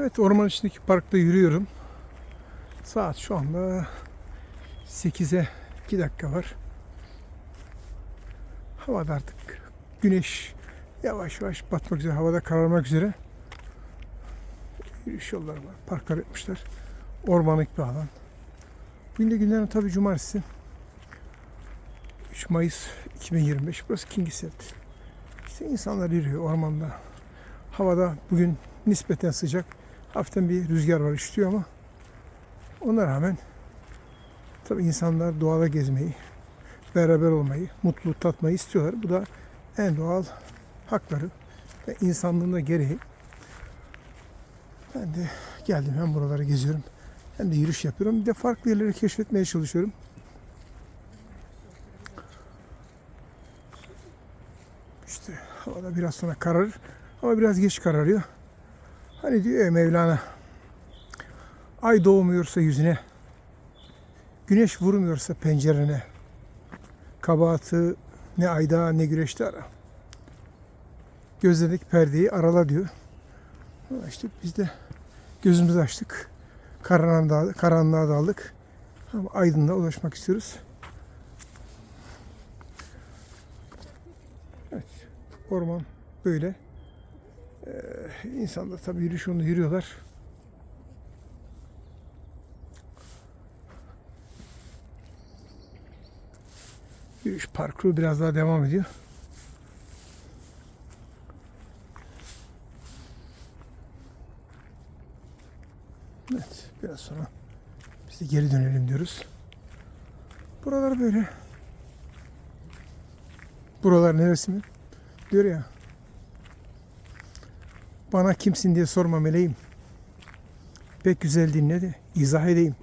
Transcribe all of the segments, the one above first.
Evet orman içindeki parkta yürüyorum. Saat şu anda 8'e 2 dakika var. Havada artık güneş yavaş yavaş batmak üzere, havada kararmak üzere. Yürüyüş yolları var, parklar yapmışlar. Ormanlık bir alan. Bugün de günlerin tabii cumartesi. 3 Mayıs 2025. Burası Kingisept. İşte insanlar yürüyor ormanda. Havada bugün nispeten sıcak. Hafiften bir rüzgar var üşütüyor ama ona rağmen tabii insanlar doğada gezmeyi, beraber olmayı, mutluluk tatmayı istiyorlar. Bu da en doğal hakları ve insanlığın da gereği. Ben de geldim hem buraları geziyorum hem de yürüyüş yapıyorum. Bir de farklı yerleri keşfetmeye çalışıyorum. İşte havada biraz sonra kararır ama biraz geç kararıyor. Hani diyor ya Mevlana ay doğmuyorsa yüzüne güneş vurmuyorsa pencerene kabahati ne ayda ne güneşte ara. Gözlerindeki perdeyi arala diyor. İşte biz de gözümüzü açtık. Karanlığa, karanlığa daldık. Ama aydınlığa ulaşmak istiyoruz. Evet. Orman böyle. Ee, insanlar tabii yürüyüş yolunda yürüyorlar. Yürüyüş parkuru biraz daha devam ediyor. Evet, biraz sonra biz de geri dönelim diyoruz. Buralar böyle. Buralar neresi mi? Diyor ya. Bana kimsin diye sorma meleğim. Pek güzel dinle de izah edeyim.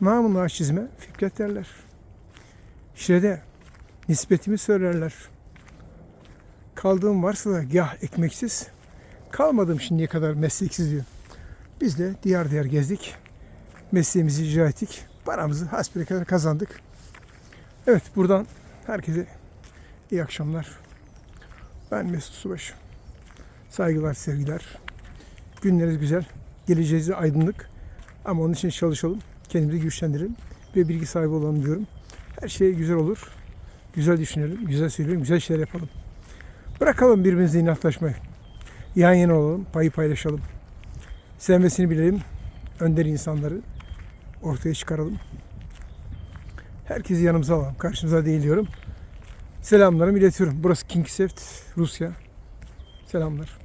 Namını aç çizme Fikret derler. Şirede nispetimi söylerler. Kaldığım varsa da gah ekmeksiz, kalmadım şimdiye kadar mesleksiz diyor. Biz de diyar diyar gezdik. Mesleğimizi icra ettik. Paramızı hasbire kadar kazandık. Evet buradan herkese iyi akşamlar. Ben Mesut Subaşı. Saygılar, sevgiler. Günleriniz güzel. Geleceğiniz aydınlık. Ama onun için çalışalım. Kendimizi güçlendirelim. Ve bilgi sahibi olalım diyorum. Her şey güzel olur. Güzel düşünelim, güzel söyleyelim, güzel şeyler yapalım. Bırakalım birbirimizle inatlaşmayı. Yan yana olalım, payı paylaşalım. Sevmesini bilelim. Önder insanları ortaya çıkaralım. Herkesi yanımıza alalım. Karşımıza değil diyorum. Selamlarımı iletiyorum. Burası Kingseft, Rusya. Selamlar.